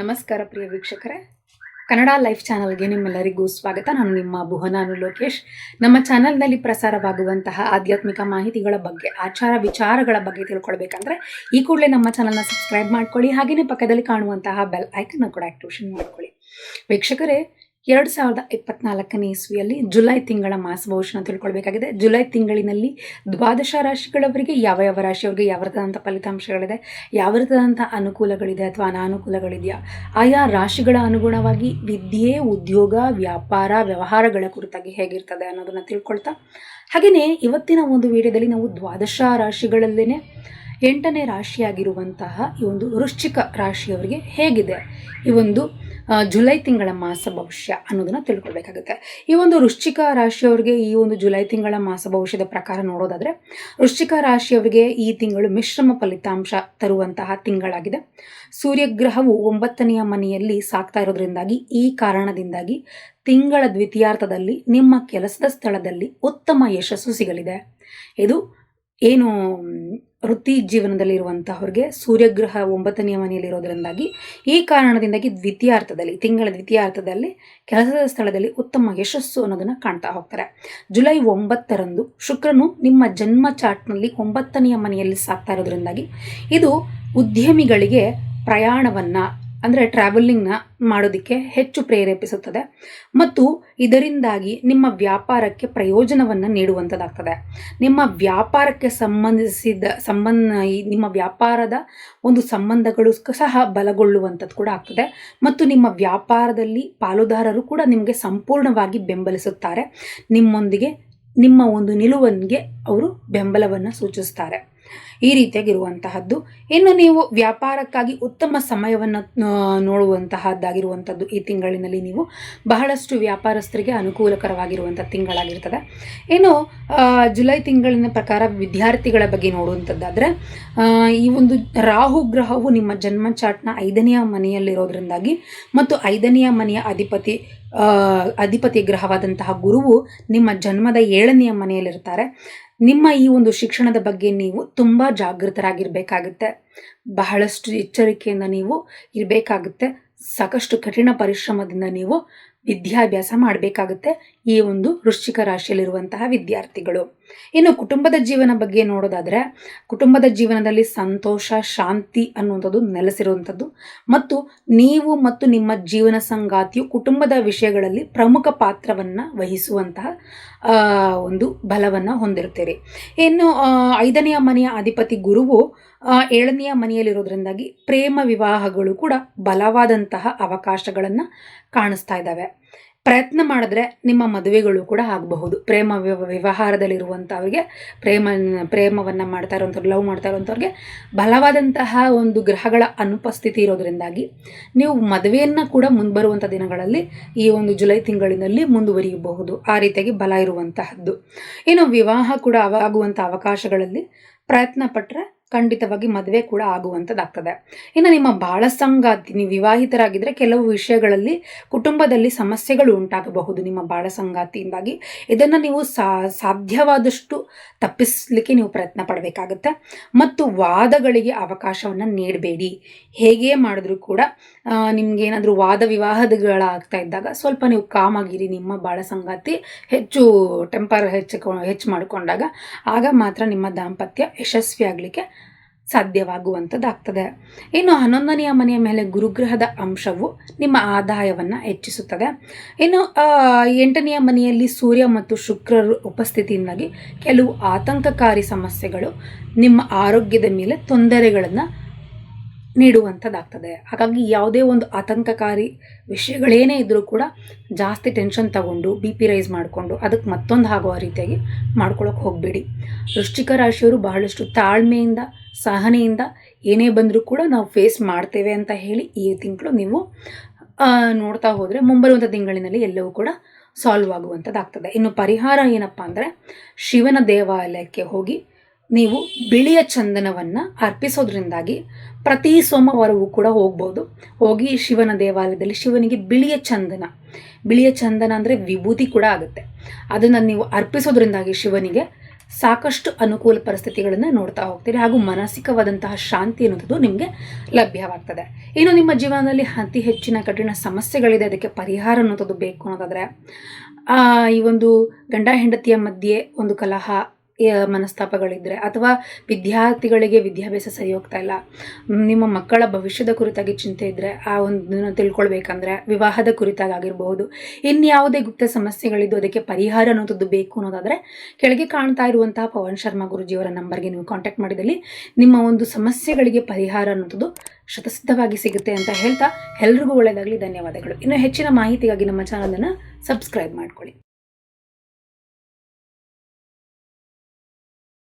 ನಮಸ್ಕಾರ ಪ್ರಿಯ ವೀಕ್ಷಕರೇ. ಕನ್ನಡ ಲೈಫ್ ಚಾನಲ್ಗೆ ನಿಮ್ಮೆಲ್ಲರಿಗೂ ಸ್ವಾಗತ. ನಾನು ನಿಮ್ಮ ಭುವನಾನು ಲೋಕೇಶ್. ನಮ್ಮ ಚಾನಲ್ನಲ್ಲಿ ಪ್ರಸಾರವಾಗುವಂತಹ ಆಧ್ಯಾತ್ಮಿಕ ಮಾಹಿತಿಗಳ ಬಗ್ಗೆ, ಆಚಾರ ವಿಚಾರಗಳ ಬಗ್ಗೆ ತಿಳ್ಕೊಳ್ಬೇಕಂದ್ರೆ ಈ ಕೂಡಲೇ ನಮ್ಮ ಚಾನಲ್ನ ಸಬ್ಸ್ಕ್ರೈಬ್ ಮಾಡ್ಕೊಳ್ಳಿ. ಹಾಗೆಯೇ ಪಕ್ಕದಲ್ಲಿ ಕಾಣುವಂತಹ ಬೆಲ್ ಐಕನ್ನ ಕೂಡ ಆಕ್ಟಿವೇಷನ್ ಮಾಡ್ಕೊಳ್ಳಿ. ವೀಕ್ಷಕರೇ ಎರಡು ಸಾವಿರದ ಇಪ್ಪತ್ನಾಲ್ಕನೇ ಇಸ್ವಿಯಲ್ಲಿ ಜುಲೈ ತಿಂಗಳ ಮಾಸ ಭವಿಷ್ಯನ ತಿಳ್ಕೊಳ್ಬೇಕಾಗಿದೆ. ಜುಲೈ ತಿಂಗಳಿನಲ್ಲಿ ದ್ವಾದಶ ರಾಶಿಗಳವರಿಗೆ ಯಾವ ಯಾವ ರಾಶಿಯವರಿಗೆ ಯಾವ ರೀತಿಯಾದಂಥ ಫಲಿತಾಂಶಗಳಿದೆ, ಯಾವ ರೀತಿಯಾದಂಥ ಅನುಕೂಲಗಳಿದೆ ಅಥವಾ ಅನಾನುಕೂಲಗಳಿದೆಯಾ, ಆಯಾ ರಾಶಿಗಳ ಅನುಗುಣವಾಗಿ ವಿದ್ಯೆ, ಉದ್ಯೋಗ, ವ್ಯಾಪಾರ, ವ್ಯವಹಾರಗಳ ಕುರಿತಾಗಿ ಹೇಗಿರ್ತದೆ ಅನ್ನೋದನ್ನು ತಿಳ್ಕೊಳ್ತಾ, ಹಾಗೆಯೇ ಇವತ್ತಿನ ಒಂದು ವಿಡಿಯೋದಲ್ಲಿ ನಾವು ದ್ವಾದಶ ರಾಶಿಗಳಲ್ಲೇ ಎಂಟನೇ ರಾಶಿಯಾಗಿರುವಂತಹ ಈ ಒಂದು ವೃಶ್ಚಿಕ ರಾಶಿಯವರಿಗೆ ಹೇಗಿದೆ ಈ ಒಂದು ಜುಲೈ ತಿಂಗಳ ಮಾಸ ಭವಿಷ್ಯ ಅನ್ನೋದನ್ನು ತಿಳ್ಕೊಳ್ಬೇಕಾಗುತ್ತೆ. ಈ ಒಂದು ವೃಶ್ಚಿಕ ರಾಶಿಯವರಿಗೆ ಈ ಒಂದು ಜುಲೈ ತಿಂಗಳ ಮಾಸ ಭವಿಷ್ಯದ ಪ್ರಕಾರ ನೋಡೋದಾದ್ರೆ, ವೃಶ್ಚಿಕ ರಾಶಿಯವರಿಗೆ ಈ ತಿಂಗಳು ಮಿಶ್ರಮ ಫಲಿತಾಂಶ ತರುವಂತಹ ತಿಂಗಳಾಗಿದೆ. ಸೂರ್ಯಗ್ರಹವು ಒಂಬತ್ತನೆಯ ಮನೆಯಲ್ಲಿ ಸಾಕ್ತಾ ಇರೋದ್ರಿಂದಾಗಿ, ಈ ಕಾರಣದಿಂದಾಗಿ ತಿಂಗಳ ದ್ವಿತೀಯಾರ್ಥದಲ್ಲಿ ನಿಮ್ಮ ಕೆಲಸದ ಸ್ಥಳದಲ್ಲಿ ಉತ್ತಮ ಯಶಸ್ಸು ಸಿಗಲಿದೆ. ಇದು ಏನು ವೃತ್ತಿ ಜೀವನದಲ್ಲಿ ಇರುವಂತಹವ್ರಿಗೆ ಸೂರ್ಯಗ್ರಹ ಒಂಬತ್ತನೆಯ ಮನೆಯಲ್ಲಿ ಇರೋದ್ರಿಂದಾಗಿ ಈ ಕಾರಣದಿಂದಾಗಿ ದ್ವಿತೀಯಾರ್ಥದಲ್ಲಿ, ತಿಂಗಳ ದ್ವಿತೀಯಾರ್ಥದಲ್ಲಿ ಕೆಲಸದ ಸ್ಥಳದಲ್ಲಿ ಉತ್ತಮ ಯಶಸ್ಸು ಅನ್ನೋದನ್ನು ಕಾಣ್ತಾ ಹೋಗ್ತಾರೆ. ಜುಲೈ ಒಂಬತ್ತರಂದು ಶುಕ್ರನು ನಿಮ್ಮ ಜನ್ಮ ಚಾರ್ಟ್ನಲ್ಲಿ ಒಂಬತ್ತನೆಯ ಮನೆಯಲ್ಲಿ ಸಾಕ್ತಾ ಇರೋದ್ರಿಂದಾಗಿ ಇದು ಉದ್ಯಮಿಗಳಿಗೆ ಪ್ರಯಾಣವನ್ನು ಅಂದರೆ ಟ್ರಾವೆಲಿಂಗ್ನ ಮಾಡೋದಕ್ಕೆ ಹೆಚ್ಚು ಪ್ರೇರೇಪಿಸುತ್ತದೆ. ಮತ್ತು ಇದರಿಂದಾಗಿ ನಿಮ್ಮ ವ್ಯಾಪಾರಕ್ಕೆ ಪ್ರಯೋಜನವನ್ನು ನೀಡುವಂಥದ್ದಾಗ್ತದೆ ನಿಮ್ಮ ವ್ಯಾಪಾರಕ್ಕೆ ಸಂಬಂಧಿಸಿದ ಸಂಬಂಧ ನಿಮ್ಮ ವ್ಯಾಪಾರದ ಒಂದು ಸಂಬಂಧಗಳು ಸಹ ಬಲಗೊಳ್ಳುವಂಥದ್ದು ಕೂಡ ಆಗ್ತದೆ. ಮತ್ತು ನಿಮ್ಮ ವ್ಯಾಪಾರದಲ್ಲಿ ಪಾಲುದಾರರು ಕೂಡ ನಿಮಗೆ ಸಂಪೂರ್ಣವಾಗಿ ಬೆಂಬಲಿಸುತ್ತಾರೆ. ನಿಮ್ಮೊಂದಿಗೆ, ನಿಮ್ಮ ಒಂದು ನಿಲುವನ್ಗೆ ಅವರು ಬೆಂಬಲವನ್ನು ಸೂಚಿಸ್ತಾರೆ. ಈ ರೀತಿಯಾಗಿರುವಂತಹದ್ದು. ಇನ್ನು ನೀವು ವ್ಯಾಪಾರಕ್ಕಾಗಿ ಉತ್ತಮ ಸಮಯವನ್ನು ನೋಡುವಂತಹದ್ದಾಗಿರುವಂಥದ್ದು ಈ ತಿಂಗಳಿನಲ್ಲಿ ನೀವು ಬಹಳಷ್ಟು ವ್ಯಾಪಾರಸ್ಥರಿಗೆ ಅನುಕೂಲಕರವಾಗಿರುವಂಥ ತಿಂಗಳಾಗಿರ್ತದೆ. ಇನ್ನು ಜುಲೈ ತಿಂಗಳಿನ ಪ್ರಕಾರ ವಿದ್ಯಾರ್ಥಿಗಳ ಬಗ್ಗೆ ನೋಡುವಂಥದ್ದಾದರೆ ಈ ಒಂದು ರಾಹು ಗ್ರಹವು ನಿಮ್ಮ ಜನ್ಮ ಚಾಟ್ನ ಐದನೆಯ ಮನೆಯಲ್ಲಿರೋದ್ರಿಂದಾಗಿ ಮತ್ತು ಐದನೆಯ ಮನೆಯ ಅಧಿಪತಿ ಅಧಿಪತಿ ಗ್ರಹವಾದಂತಹ ಗುರುವು ನಿಮ್ಮ ಜನ್ಮದ ಏಳನೆಯ ಮನೆಯಲ್ಲಿರ್ತಾರೆ. ನಿಮ್ಮ ಈ ಒಂದು ಶಿಕ್ಷಣದ ಬಗ್ಗೆ ನೀವು ತುಂಬ ಜಾಗೃತರಾಗಿರಬೇಕಾಗುತ್ತೆ. ಬಹಳಷ್ಟು ಎಚ್ಚರಿಕೆಯಿಂದ ನೀವು ಇರಬೇಕಾಗುತ್ತೆ. ಸಾಕಷ್ಟು ಕಠಿಣ ಪರಿಶ್ರಮದಿಂದ ನೀವು ವಿದ್ಯಾಭ್ಯಾಸ ಮಾಡಬೇಕಾಗುತ್ತೆ. ಈ ಒಂದು ವೃಶ್ಚಿಕ ರಾಶಿಯಲ್ಲಿರುವಂತಹ ವಿದ್ಯಾರ್ಥಿಗಳು. ಇನ್ನು ಕುಟುಂಬದ ಜೀವನ ಬಗ್ಗೆ ನೋಡೋದಾದರೆ, ಕುಟುಂಬದ ಜೀವನದಲ್ಲಿ ಸಂತೋಷ, ಶಾಂತಿ ಅನ್ನುವಂಥದ್ದು ನೆಲೆಸಿರುವಂಥದ್ದು. ಮತ್ತು ನೀವು ಮತ್ತು ನಿಮ್ಮ ಜೀವನ ಸಂಗಾತಿಯು ಕುಟುಂಬದ ವಿಷಯಗಳಲ್ಲಿ ಪ್ರಮುಖ ಪಾತ್ರವನ್ನು ವಹಿಸುವಂತಹ ಒಂದು ಬಲವನ್ನು ಹೊಂದಿರುತ್ತೀರಿ. ಇನ್ನು ಐದನೆಯ ಮನೆಯ ಅಧಿಪತಿ ಗುರುವು ಏಳನೆಯ ಮನೆಯಲ್ಲಿರೋದ್ರಿಂದಾಗಿ ಪ್ರೇಮ ವಿವಾಹಗಳು ಕೂಡ ಬಲವಾದಂತಹ ಅವಕಾಶಗಳನ್ನು ಕಾಣಿಸ್ತಾ ಇದ್ದಾವೆ. ಪ್ರಯತ್ನ ಮಾಡಿದ್ರೆ ನಿಮ್ಮ ಮದುವೆಗಳು ಕೂಡ ಆಗಬಹುದು. ಪ್ರೇಮ ವ್ಯವಹಾರದಲ್ಲಿರುವಂಥವ್ರಿಗೆ ಪ್ರೇಮ ಪ್ರೇಮವನ್ನು ಮಾಡ್ತಾ ಇರೋಂಥವ್ರು ಲವ್ ಮಾಡ್ತಾ ಇರೋಂಥವ್ರಿಗೆ ಬಲವಾದಂತಹ ಒಂದು ಗ್ರಹಗಳ ಅನುಪಸ್ಥಿತಿ ಇರೋದರಿಂದಾಗಿ ನೀವು ಮದುವೆಯನ್ನು ಕೂಡ ಮುಂಬರುವಂಥ ದಿನಗಳಲ್ಲಿ ಈ ಒಂದು ಜುಲೈ ತಿಂಗಳಿನಲ್ಲಿ ಮುಂದುವರಿಯಬಹುದು. ಆ ರೀತಿಯಾಗಿ ಬಲ ಇರುವಂತಹದ್ದು. ಇನ್ನು ವಿವಾಹ ಕೂಡ ಆಗುವಂಥ ಅವಕಾಶಗಳಲ್ಲಿ ಪ್ರಯತ್ನ ಪಟ್ಟರೆ ಖಂಡಿತವಾಗಿ ಮದುವೆ ಕೂಡ ಆಗುವಂಥದ್ದಾಗ್ತದೆ ಇನ್ನು ನಿಮ್ಮ ಬಾಳ ಸಂಗಾತಿ ನೀವು ವಿವಾಹಿತರಾಗಿದ್ದರೆ ಕೆಲವು ವಿಷಯಗಳಲ್ಲಿ ಕುಟುಂಬದಲ್ಲಿ ಸಮಸ್ಯೆಗಳು ಉಂಟಾಗಬಹುದು ನಿಮ್ಮ ಬಾಳ ಸಂಗಾತಿಯಿಂದಾಗಿ ಇದನ್ನು ನೀವು ಸಾಧ್ಯವಾದಷ್ಟು ತಪ್ಪಿಸಲಿಕ್ಕೆ ನೀವು ಪ್ರಯತ್ನ ಪಡಬೇಕಾಗುತ್ತೆ. ಮತ್ತು ವಾದಗಳಿಗೆ ಅವಕಾಶವನ್ನು ನೀಡಬೇಡಿ. ಹೇಗೆ ಮಾಡಿದ್ರೂ ಕೂಡ ನಿಮ್ಗೆ ಏನಾದರೂ ವಾದ ವಿವಾದಗಳಾಗ್ತಾ ಇದ್ದಾಗ ಸ್ವಲ್ಪ ನೀವು ಕಾಮಾಗಿರಿ, ನಿಮ್ಮ ಬಾಳ ಸಂಗಾತಿ ಹೆಚ್ಚು ಟೆಂಪರ್ ಹೆಚ್ಚು ಹೆಚ್ಚು ಮಾಡಿಕೊಂಡಾಗ ಆಗ ಮಾತ್ರ ನಿಮ್ಮ ದಾಂಪತ್ಯ ಯಶಸ್ವಿ ಆಗಲಿಕ್ಕೆ ಸಾಧ್ಯವಾಗುವಂಥದ್ದಾಗ್ತದೆ ಇನ್ನು ಹನ್ನೊಂದನೆಯ ಮನೆಯ ಮೇಲೆ ಗುರುಗ್ರಹದ ಅಂಶವು ನಿಮ್ಮ ಆದಾಯವನ್ನು ಹೆಚ್ಚಿಸುತ್ತದೆ. ಇನ್ನು ಎಂಟನೆಯ ಮನೆಯಲ್ಲಿ ಸೂರ್ಯ ಮತ್ತು ಶುಕ್ರರು ಉಪಸ್ಥಿತಿಯಿಂದಾಗಿ ಕೆಲವು ಆತಂಕಕಾರಿ ಸಮಸ್ಯೆಗಳು ನಿಮ್ಮ ಆರೋಗ್ಯದ ಮೇಲೆ ತೊಂದರೆಗಳನ್ನು ನೀಡುವಂಥದ್ದಾಗ್ತದೆ ಹಾಗಾಗಿ ಯಾವುದೇ ಒಂದು ಆತಂಕಕಾರಿ ವಿಷಯಗಳೇನೇ ಇದ್ದರೂ ಕೂಡ ಜಾಸ್ತಿ ಟೆನ್ಷನ್ ತಗೊಂಡು ಬಿ ಪಿ ರೈಸ್ ಮಾಡಿಕೊಂಡು ಅದಕ್ಕೆ ಮತ್ತೊಂದು ಆಗುವ ರೀತಿಯಾಗಿ ಮಾಡ್ಕೊಳ್ಳೋಕೆ ಹೋಗಬೇಡಿ. ವೃಶ್ಚಿಕ ರಾಶಿಯವರು ಬಹಳಷ್ಟು ತಾಳ್ಮೆಯಿಂದ, ಸಹನೆಯಿಂದ ಏನೇ ಬಂದರೂ ಕೂಡ ನಾವು ಫೇಸ್ ಮಾಡ್ತೇವೆ ಅಂತ ಹೇಳಿ ಈ ತಿಂಗಳು ನೀವು ನೋಡ್ತಾ ಹೋದರೆ ಮುಂಬರುವಂಥ ತಿಂಗಳಿನಲ್ಲಿ ಎಲ್ಲವೂ ಕೂಡ ಸಾಲ್ವ್ ಆಗುವಂಥದ್ದಾಗ್ತದೆ ಇನ್ನು ಪರಿಹಾರ ಏನಪ್ಪ ಅಂದರೆ ಶಿವನ ದೇವಾಲಯಕ್ಕೆ ಹೋಗಿ ನೀವು ಬಿಳಿಯ ಚಂದನವನ್ನು ಅರ್ಪಿಸೋದ್ರಿಂದಾಗಿ ಪ್ರತಿ ಸೋಮವಾರವೂ ಕೂಡ ಹೋಗ್ಬೋದು. ಹೋಗಿ ಶಿವನ ದೇವಾಲಯದಲ್ಲಿ ಶಿವನಿಗೆ ಬಿಳಿಯ ಚಂದನ. ಬಿಳಿಯ ಚಂದನ ಅಂದರೆ ವಿಭೂತಿ ಕೂಡ ಆಗುತ್ತೆ. ಅದನ್ನು ನೀವು ಅರ್ಪಿಸೋದ್ರಿಂದಾಗಿ ಶಿವನಿಗೆ ಸಾಕಷ್ಟು ಅನುಕೂಲ ಪರಿಸ್ಥಿತಿಗಳನ್ನು ನೋಡ್ತಾ ಹೋಗ್ತೀರಿ. ಹಾಗೂ ಮಾನಸಿಕವಾದಂತಹ ಶಾಂತಿ ಅನ್ನೋದು ನಿಮಗೆ ಲಭ್ಯವಾಗ್ತದೆ. ಇನ್ನು ನಿಮ್ಮ ಜೀವನದಲ್ಲಿ ಅತಿ ಹೆಚ್ಚಿನ ಕಠಿಣ ಸಮಸ್ಯೆಗಳಿದೆ. ಅದಕ್ಕೆ ಪರಿಹಾರ ಅನ್ನೋದು ಬೇಕು ಅನ್ನೋದಾದರೆ ಈ ಒಂದು ಗಂಡ ಹೆಂಡತಿಯ ಮಧ್ಯೆ ಒಂದು ಕಲಹ ಆ, ಮನಸ್ತಾಪಗಳಿದ್ರೆ ಅಥವಾ ವಿದ್ಯಾರ್ಥಿಗಳಿಗೆ ವಿದ್ಯಾಭ್ಯಾಸ ಸರಿ ಹೋಗ್ತಾ ಇಲ್ಲ. ನಿಮ್ಮ ಮಕ್ಕಳ ಭವಿಷ್ಯದ ಕುರಿತಾಗಿ ಚಿಂತೆ ಇದ್ದರೆ ಆ ಒಂದು ತಿಳ್ಕೊಳ್ಬೇಕಂದ್ರೆ ವಿವಾಹದ ಕುರಿತಾಗಿರ್ಬಹುದು ಇನ್ಯಾವುದೇ ಗುಪ್ತ ಸಮಸ್ಯೆಗಳಿದ್ದು ಅದಕ್ಕೆ ಪರಿಹಾರ ಅನ್ನೋದು ಬೇಕು ಅನ್ನೋದಾದರೆ ಕೆಳಗೆ ಕಾಣ್ತಾ ಇರುವಂತಹ ಪವನ್ ಶರ್ಮಾ ಗುರುಜಿಯವರ ನಂಬರ್ಗೆ ನೀವು ಕಾಂಟ್ಯಾಕ್ಟ್ ಮಾಡಿದಲ್ಲಿ ನಿಮ್ಮ ಒಂದು ಸಮಸ್ಯೆಗಳಿಗೆ ಪರಿಹಾರ ಅನ್ನೋದು ಶತಸಿದ್ಧವಾಗಿ ಸಿಗುತ್ತೆ ಅಂತ ಹೇಳ್ತಾ ಎಲ್ರಿಗೂ ಒಳ್ಳೆಯದಾಗಲಿ ಧನ್ಯವಾದಗಳು. ಇನ್ನು ಹೆಚ್ಚಿನ ಮಾಹಿತಿಗಾಗಿ ನಮ್ಮ ಚಾನಲನ್ನು ಸಬ್ಸ್ಕ್ರೈಬ್ ಮಾಡ್ಕೊಳ್ಳಿ.